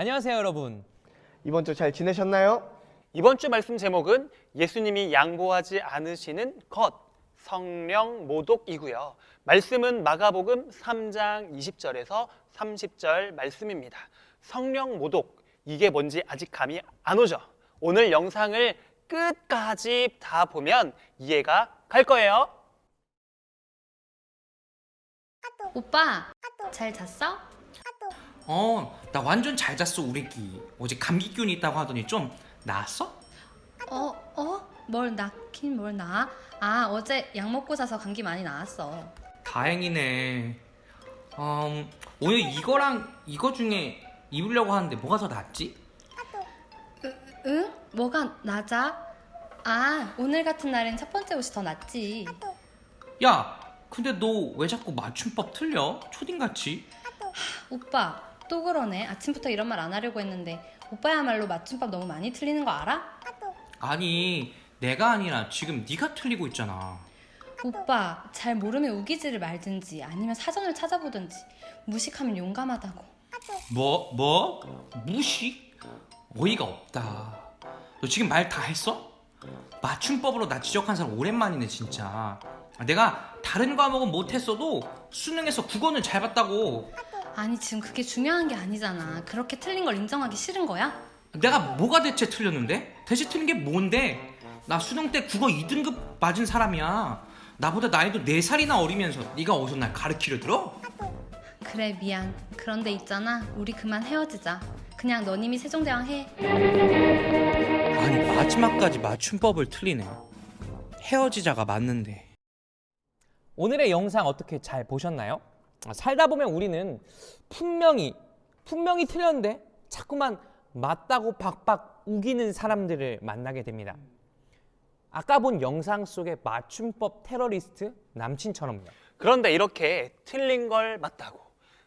안녕하세요, 여러분. 이번 주 잘 지내셨나요? 이번 주 말씀 제목은 예수님이 양보하지 않으시는 것 성령 모독이고요. 말씀은 마가복음 3장 20절에서 30절 말씀입니다. 성령 모독 이게 뭔지 아직 감이 안 오죠. 오늘 영상을 끝까지 다 보면 이해가 갈 거예요. 오빠 잘 잤어? 어, 나 완전 잘 잤어, 우리 끼. 어제 감기균이 있다고 하더니 좀 나았어? 어? 어? 뭘 낳긴 뭘 낳아? 아 어제 약 먹고 자서 감기 많이 나았어 다행이네. 음, 오늘 이거랑 이거 중에 입으려고 하는데 뭐가 더 낫지? 응? 뭐가 낮아? 아 오늘 같은 날엔 첫 번째 옷이 더 낫지 야, 근데 너 왜 자꾸 맞춤법 틀려? 초딩같이? 오빠 또 그러네 아침부터 이런 말 안 하려고 했는데 오빠야말로 맞춤법 너무 많이 틀리는 거 알아? 아니, 내가 아니라 지금 네가 틀리고 있잖아. 오빠 잘 모르면 우기지를 말든지 아니면 사전을 찾아보든지 무식하면 용감하다고 뭐? 뭐? 무식? 어이가 없다. 너 지금 말 다 했어? 맞춤법으로 나 지적한 사람 오랜만이네 진짜. 아, 내가 다른 과목은 못했어도 수능에서 국어는 잘 봤다고. 아니 지금 그게 중요한 게 아니잖아 그렇게 틀린 걸 인정하기 싫은 거야? 내가 뭐가 대체 틀렸는데? 대체 틀린 게 뭔데? 나 수능 때 국어 2등급 맞은 사람이야. 나보다 나이도 4살이나 어리면서 네가 어디서 날 가르치려 들어? 그래 미안 그런데 있잖아 우리 그만 헤어지자 그냥 너님이 세종대왕 해 아니 마지막까지 맞춤법을 틀리네. 헤어지자가 맞는데. 오늘의 영상 어떻게 잘 보셨나요? 아, 살다 보면 우리는 분명히 분명히 틀렸는데 자꾸만 맞다고 박박 우기는 사람들을 만나게 됩니다. 아까 본 영상 속의 맞춤법 테러리스트 남친처럼요. 그런데 이렇게 틀린 걸 맞다고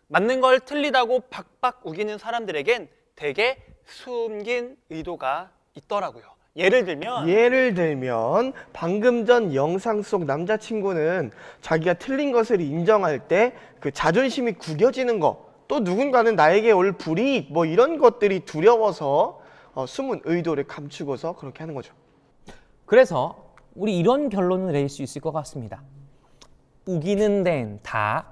맞는 걸 틀리다고 박박 우기는 사람들에겐 되게 숨긴 의도가 있더라고요. 예를 들면 예를 들면 방금 전 영상 속 남자친구는 자기가 틀린 것을 인정할 때 그 자존심이 구겨지는 거, 또 누군가는 나에게 올 불이익 뭐 이런 것들이 두려워서 어, 숨은 의도를 감추고서 그렇게 하는 거죠. 그래서 우리 이런 결론을 내릴 수 있을 것 같습니다. 우기는 데는 다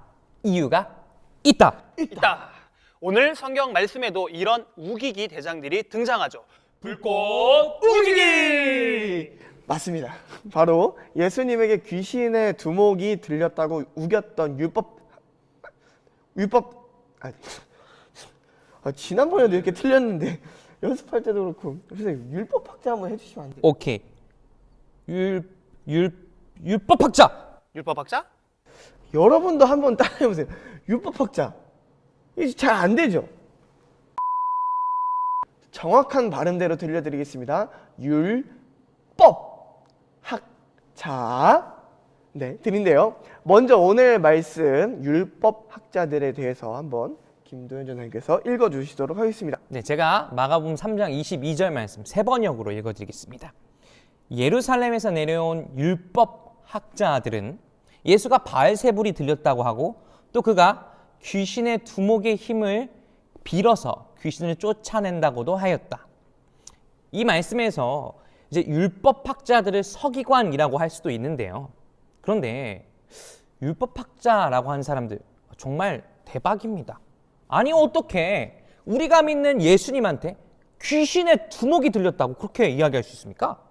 이유가 있다. 있다. 오늘 성경 말씀에도 이런 우기기 대장들이 등장하죠. 불꽃 우기기! 맞습니다. 바로 예수님에게 귀신의 두목이 들렸다고 우겼던 율법 율법 아, 아, 지난번에도 이렇게 틀렸는데 연습할 때도 그렇고 선생님 율법 학자 한번 해주시면 안 돼요? 오케이. 율, 율, 율법 학자. 율법학자? 여러분도 한번 따라해보세요. 율법 학자 이게 잘 안 되죠? 정확한 발음대로 들려드리겠습니다. 율법 학자 네 드린데요. 먼저 오늘 말씀 율법 학자들에 대해서 한번 김도현 전사님께서 읽어주시도록 하겠습니다. 네, 제가 마가복음 3장 22절 말씀 세 번역으로 읽어드리겠습니다. 예루살렘에서 내려온 율법 학자들은 예수가 바알세불이 들렸다고 하고 또 그가 귀신의 두목의 힘을 빌어서 귀신을 쫓아낸다고도 하였다. 이 말씀에서 이제 율법 학자들을 서기관이라고 할 수도 있는데요. 그런데 율법 학자라고 하는 사람들 정말 대박입니다. 아니 어떻게 우리가 믿는 예수님한테 귀신의 두목이 들렸다고 그렇게 이야기할 수 있습니까?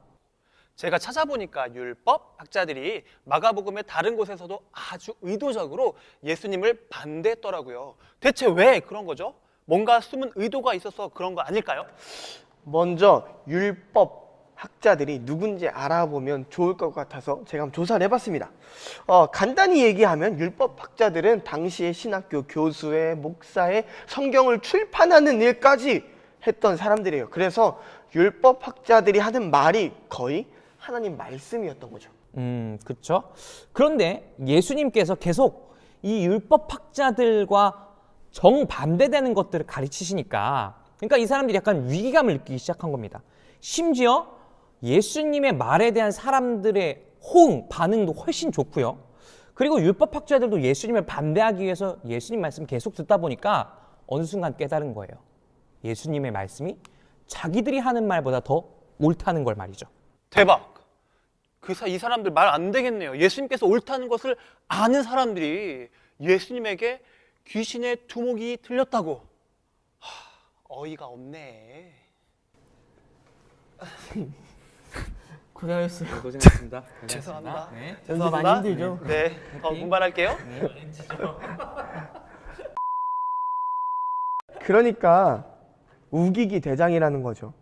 제가 찾아보니까 율법 학자들이 마가복음의 다른 곳에서도 아주 의도적으로 예수님을 반대했더라고요. 대체 왜 그런 거죠? 뭔가 숨은 의도가 있어서 그런 거 아닐까요? 먼저 율법 학자들이 누군지 알아보면 좋을 것 같아서 제가 한번 조사를 해봤습니다. 어, 간단히 얘기하면 율법 학자들은 당시의 신학교 교수의 목사의 성경을 출판하는 일까지 했던 사람들이에요. 그래서 율법 학자들이 하는 말이 거의 하나님 말씀이었던 거죠. 음, 그렇죠. 그런데 예수님께서 계속 이 율법 학자들과 정반대되는 것들을 가르치시니까 그러니까 이 사람들이 약간 위기감을 느끼기 시작한 겁니다. 심지어 예수님의 말에 대한 사람들의 호응, 반응도 훨씬 좋고요. 그리고 율법 학자들도 예수님을 반대하기 위해서 예수님 말씀 계속 듣다 보니까 어느 순간 깨달은 거예요. 예수님의 말씀이 자기들이 하는 말보다 더 옳다는 걸 말이죠. 대박. 그이 사람들 말 안 되겠네요. 예수님께서 옳다는 것을 아는 사람들이 예수님에게 귀신의 두목이 들렸다고. 하, 어이가 없네. 고생하셨어요. 고생하셨습니다. 죄송합니다. 네. 연습 많이 힘들죠? 네, 더 분발할게요. 그러니까 우기기 대장이라는 거죠.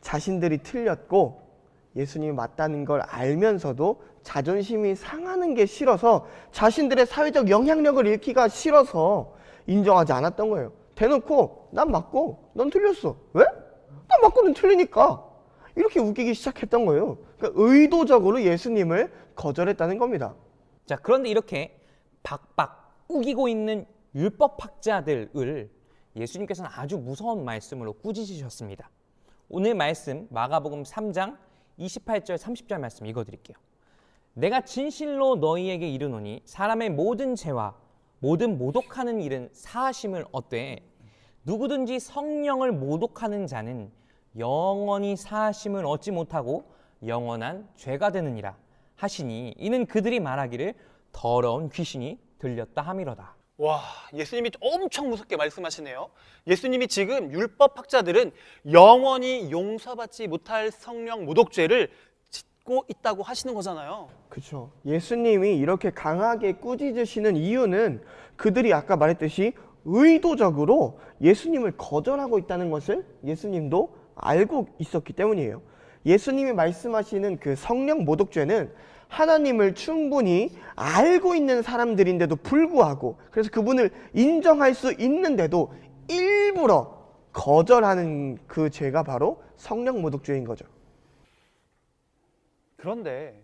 자신들이 틀렸고 예수님이 맞다는 걸 알면서도 자존심이 상하는 게 싫어서 자신들의 사회적 영향력을 잃기가 싫어서 인정하지 않았던 거예요. 대놓고 난 맞고 넌 틀렸어. 왜? 난 맞고 넌 틀리니까. 이렇게 우기기 시작했던 거예요. 그러니까 의도적으로 예수님을 거절했다는 겁니다. 자, 그런데 이렇게 박박 우기고 있는 율법학자들을 예수님께서는 아주 무서운 말씀으로 꾸짖으셨습니다. 오늘 말씀 마가복음 3장 28절 30절 말씀 읽어 드릴게요. 내가 진실로 너희에게 이르노니 사람의 모든 죄와 모든 모독하는 일은 사하심을 얻되 누구든지 성령을 모독하는 자는 영원히 사하심을 얻지 못하고 영원한 죄가 되느니라 하시니 이는 그들이 말하기를 더러운 귀신이 들렸다 함이로다. 와, 예수님이 엄청 무섭게 말씀하시네요. 예수님이 지금 율법 학자들은 영원히 용서받지 못할 성령 모독죄를 짓고 있다고 하시는 거잖아요. 그렇죠. 예수님이 이렇게 강하게 꾸짖으시는 이유는 그들이 아까 말했듯이 의도적으로 예수님을 거절하고 있다는 것을 예수님도 알고 있었기 때문이에요. 예수님이 말씀하시는 그 성령 모독죄는 하나님을 충분히 알고 있는 사람들인데도 불구하고 그래서 그분을 인정할 수 있는데도 일부러 거절하는 그 죄가 바로 성령 모독죄인 거죠. 그런데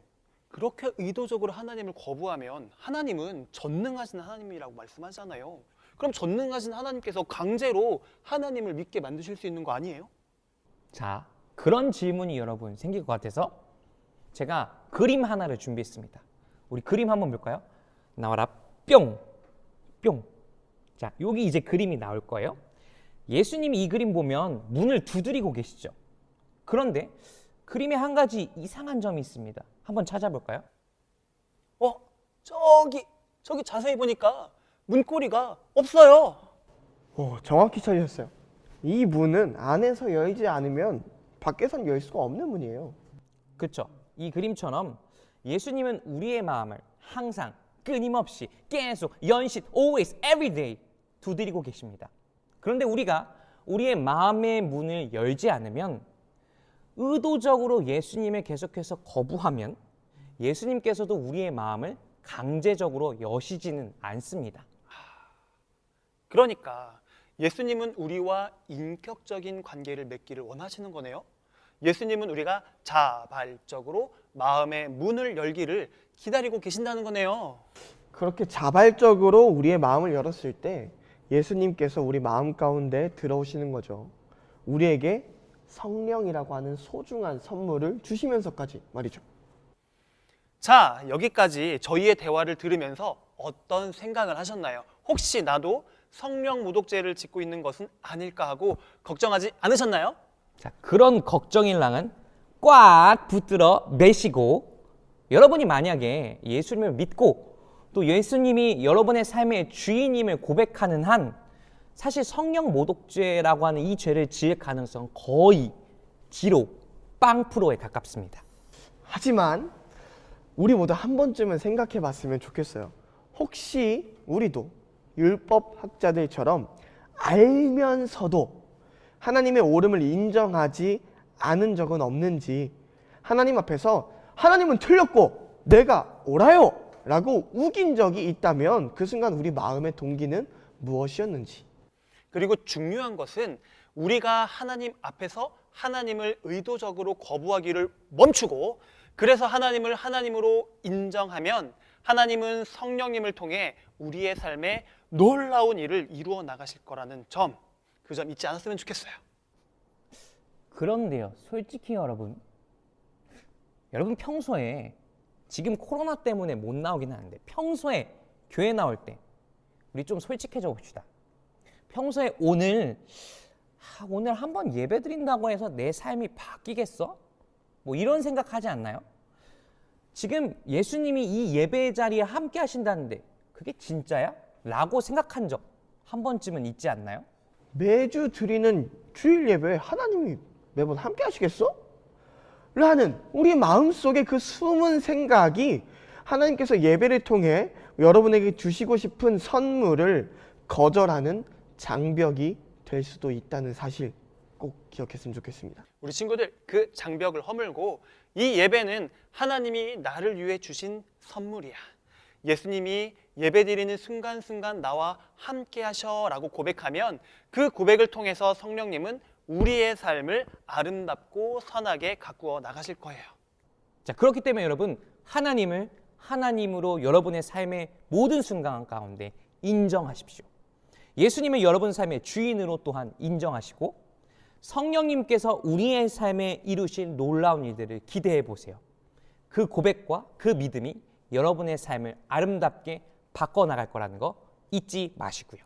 그렇게 의도적으로 하나님을 거부하면 하나님은 전능하신 하나님이라고 말씀하잖아요. 그럼 전능하신 하나님께서 강제로 하나님을 믿게 만드실 수 있는 거 아니에요? 자, 그런 질문이 여러분 생길 것 같아서 제가 그림 하나를 준비했습니다. 우리 그림 한번 볼까요? 나와라 뿅, 뿅. 자, 여기 이제 그림이 나올 거예요. 예수님이 이 그림 보면 문을 두드리고 계시죠. 그런데 그림에 한 가지 이상한 점이 있습니다. 한번 찾아볼까요? 어, 저기 저기 자세히 보니까 문고리가 없어요. 오, 정확히 찾으셨어요. 이 문은 안에서 열지 않으면 밖에선 열 수가 없는 문이에요. 그렇죠. 이 그림처럼 예수님은 우리의 마음을 항상 끊임없이 계속 연신 always every day 두드리고 계십니다. 그런데 우리가 우리의 마음의 문을 열지 않으면 의도적으로 예수님을 계속해서 거부하면 예수님께서도 우리의 마음을 강제적으로 여시지는 않습니다. 그러니까 예수님은 우리와 인격적인 관계를 맺기를 원하시는 거네요. 예수님은 우리가 자발적으로 마음의 문을 열기를 기다리고 계신다는 거네요. 그렇게 자발적으로 우리의 마음을 열었을 때 예수님께서 우리 마음 가운데 들어오시는 거죠. 우리에게 성령이라고 하는 소중한 선물을 주시면서까지 말이죠. 자, 여기까지 저희의 대화를 들으면서 어떤 생각을 하셨나요? 혹시 나도 성령 모독죄를 짓고 있는 것은 아닐까 하고 걱정하지 않으셨나요? 자, 그런 걱정일랑은 꽉 붙들어 매시고 여러분이 만약에 예수님을 믿고 또 예수님이 여러분의 삶의 주인임을 고백하는 한 사실 성령 모독죄라고 하는 이 죄를 지을 가능성은 거의 지로 빵 프로에 가깝습니다. 하지만 우리 모두 한 번쯤은 생각해 봤으면 좋겠어요. 혹시 우리도 율법 학자들처럼 알면서도 하나님의 옳음을 인정하지 않은 적은 없는지 하나님 앞에서 하나님은 틀렸고 내가 옳아요 라고 우긴 적이 있다면 그 순간 우리 마음의 동기는 무엇이었는지 그리고 중요한 것은 우리가 하나님 앞에서 하나님을 의도적으로 거부하기를 멈추고 그래서 하나님을 하나님으로 인정하면 하나님은 성령님을 통해 우리의 삶에 놀라운 일을 이루어 나가실 거라는 점, 그 점 잊지 않았으면 좋겠어요. 그런데요, 솔직히 여러분, 여러분 평소에 지금 코로나 때문에 못 나오긴 하는데 평소에 교회 나올 때 우리 좀 솔직해져 봅시다. 평소에 오늘 아, 아, 오늘 한번 예배 드린다고 해서 내 삶이 바뀌겠어? 뭐 이런 생각하지 않나요? 지금 예수님이 이 예배 자리에 함께 하신다는데 그게 진짜야? 라고 생각한 적 한 번쯤은 있지 않나요? 매주 드리는 주일 예배에 하나님이 매번 함께 하시겠어? 라는 우리 마음속에 그 숨은 생각이 하나님께서 예배를 통해 여러분에게 주시고 싶은 선물을 거절하는 장벽이 될 수도 있다는 사실 꼭 기억했으면 좋겠습니다. 우리 친구들 그 장벽을 허물고 이 예배는 하나님이 나를 위해 주신 선물이야. 예수님이 예배 드리는 순간순간 나와 함께 하셔라고 고백하면 그 고백을 통해서 성령님은 우리의 삶을 아름답고 선하게 가꾸어 나가실 거예요. 자, 그렇기 때문에 여러분 하나님을 하나님으로 여러분의 삶의 모든 순간 가운데 인정하십시오. 예수님을 여러분 삶의 주인으로 또한 인정하시고 성령님께서 우리의 삶에 이루실 놀라운 일들을 기대해 보세요. 그 고백과 그 믿음이 여러분의 삶을 아름답게 바꿔 나갈 거라는 거 잊지 마시고요.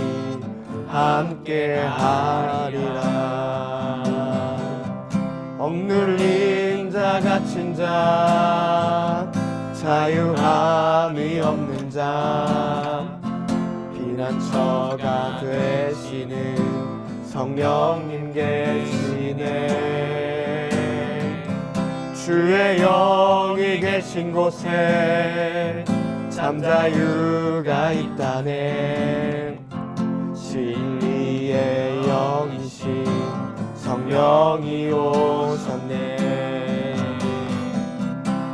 함께 하리라. 억눌린 자 갇힌 자 자유함이 없는 자 피난처가 되시는 성령님 계시네. 주의 영이 계신 곳에 잠자유가 있다네 진리의 영이신 성령이 오셨네.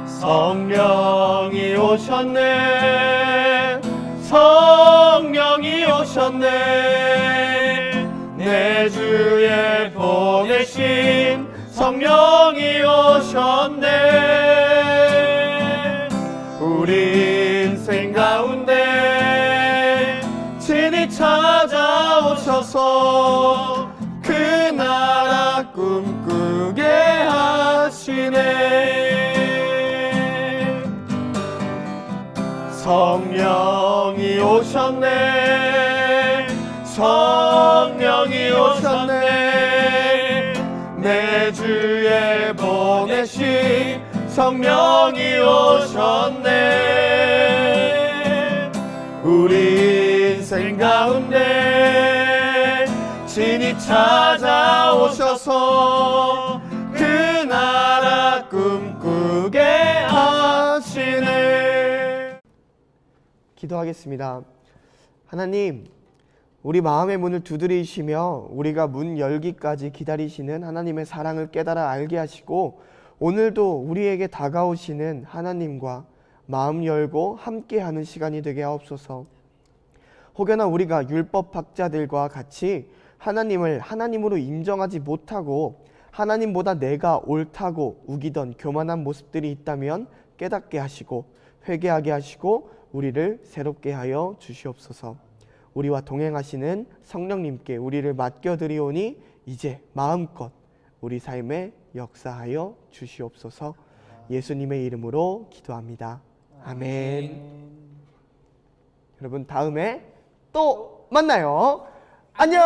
성령이 오셨네. 성령이 오셨네. 내 주에 보내신 성령이 오셨네 성령이 오셨네. 성령이 오셨네. 내 주에 보내신 성령이 오셨네. 우리 인생 가운데 진이 찾아오셔서 기도하겠습니다 하나님 우리 마음의 문을 두드리시며 우리가 문 열기까지 기다리시는 하나님의 사랑을 깨달아 알게 하시고 오늘도 우리에게 다가오시는 하나님과 마음 열고 함께하는 시간이 되게 하옵소서. 혹여나 우리가 율법학자들과 같이 하나님을 하나님으로 인정하지 못하고 하나님보다 내가 옳다고 우기던 교만한 모습들이 있다면 깨닫게 하시고 회개하게 하시고 우리를 새롭게 하여 주시옵소서. 우리와 동행하시는 성령님께 우리를 맡겨드리오니 이제 마음껏 우리 삶에 역사하여 주시옵소서. 예수님의 이름으로 기도합니다. 아멘. 여러분 다음에 또 만나요. 안녕.